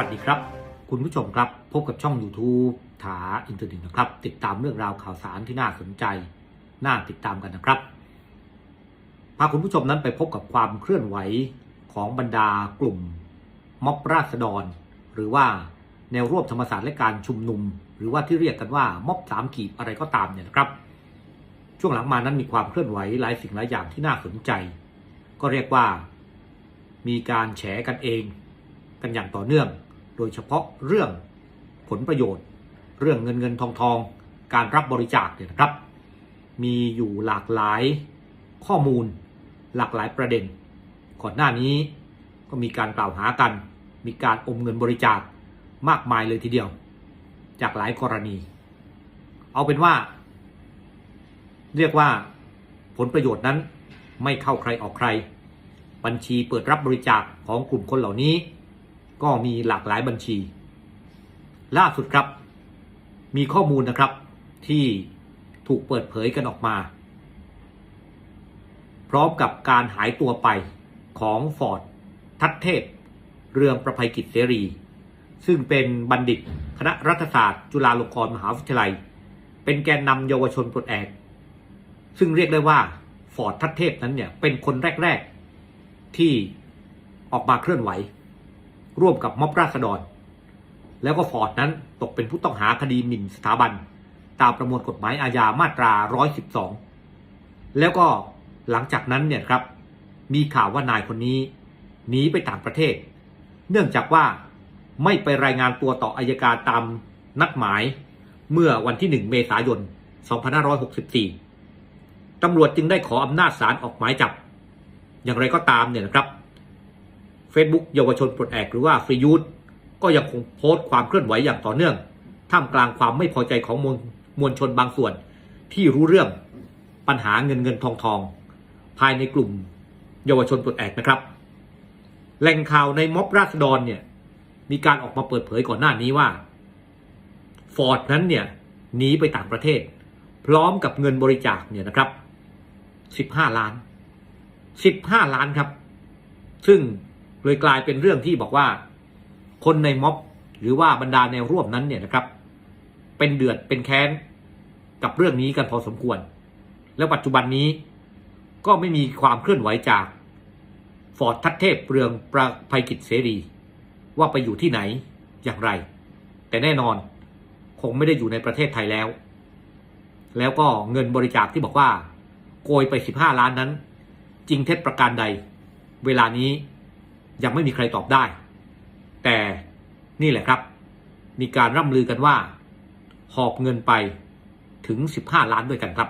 วัสดีครับ คุณผู้ชมครับ พบกับช่อง YouTube ถาอินเทอร์เน็ตนะครับ ติดตามเรื่องราวข่าวสารที่น่าสนใจ น่าติดตามกันนะครับ พาคุณผู้ชมนั้นไปพบกับความเคลื่อนไหวของบรรดากลุ่มม็อบราษฎร หรือว่าแนวร่วมธรรมศาสตร์และการชุมนุม หรือว่าที่เรียกกันว่าม็อบสามขีดอะไรก็ตามเนี่ยนะครับ ช่วงหลังมานั้นมีความเคลื่อนไหวหลายสิ่งหลายอย่างที่น่าสนใจ ก็เรียกว่ามีการแฉกันเอง กันอย่างต่อเนื่อง โดยเฉพาะเรื่องผลประโยชน์ เรื่องเงินเงินทองทอง การรับบริจาคเนี่ยนะครับ มีอยู่หลากหลายข้อมูลหลากหลายประเด็น ก่อนหน้านี้ก็มีการกล่าวหากัน มีการอมเงินบริจาคมากมายเลยทีเดียว จากหลายกรณี เอาเป็นว่า เรียกว่าผลประโยชน์นั้นไม่เข้าใครออกใคร บัญชีเปิดรับบริจาคของกลุ่มคนเหล่านี้ ก็มีหลากหลายบัญชี ล่าสุดครับ มีข้อมูลนะครับที่ถูกเปิดเผยกันออกมา พร้อมกับการหายตัวไปของฟอร์ดทัตเทพ เรืองประภัยกิจเสรี ซึ่งเป็นบัณฑิตคณะรัฐศาสตร์ จุฬาลงกรณ์มหาวิทยาลัย เป็นแกนนำเยาวชนปลดแอก ซึ่งเรียกได้ว่าฟอร์ดทัตเทพนั้นเนี่ยเป็นคนแรก ๆ ที่ออกมาเคลื่อนไหว ร่วมกับม็อบราษฎร แล้วก็ฟอร์ดนั้นตกเป็นผู้ต้องหาคดีหมิ่นสถาบัน ตามประมวลกฎหมายอาญามาตรา 112 แล้วก็หลังจากนั้นเนี่ยครับ มีข่าวว่านายคนนี้หนีไปต่างประเทศ เนื่องจากว่าไม่ไปรายงานตัวต่ออายการตามนัดหมายเมื่อวันที่ 1 เมษายน 2564 ตำรวจจึงได้ขออำนาจศาลออกหมายจับ อย่างไรก็ตามเนี่ยนะครับ Facebook เยาวชนปลดแอกหรือว่าฟรียูดก็ยังคงโพสต์ความเคลื่อนไหวอย่างต่อเนื่อง ท่ามกลางความไม่พอใจของมวลมวลชนบางส่วน ที่รู้เรื่องปัญหาเงินเงินทองทอง ภายในกลุ่มเยาวชนปลดแอกนะครับ แหล่งข่าวในม็อบราษฎรเนี่ยมีการออกมาเปิดเผยก่อนหน้านี้ว่าฟอร์ดนั้นเนี่ยหนีไปต่างประเทศ พร้อมกับเงินบริจาคเนี่ยนะครับ 15 ล้าน 15 ล้านครับ ซึ่ง เลยกลายเป็นเรื่องที่บอกว่า คนในม็อบหรือว่าบรรดาแนวร่วมนั้นเนี่ยนะครับ เป็นเดือดเป็นแค้นกับเรื่องนี้กันพอสมควร แล้วปัจจุบันนี้ก็ไม่มีความเคลื่อนไหวจากฟอร์ดทัตเทพเรืองประภัยกิจเสรี ว่าไปอยู่ที่ไหนอย่างไร แต่แน่นอนคงไม่ได้อยู่ในประเทศไทยแล้ว แล้วก็เงินบริจาคที่บอกว่า โกยไป 15 ล้านนั้น จริงเท็จประการใด เวลานี้ ยังไม่มีใครตอบได้ แต่นี่แหละครับ มีการร่ำลือกันว่า หอบเงินไปถึง 15 ล้านด้วยกันครับ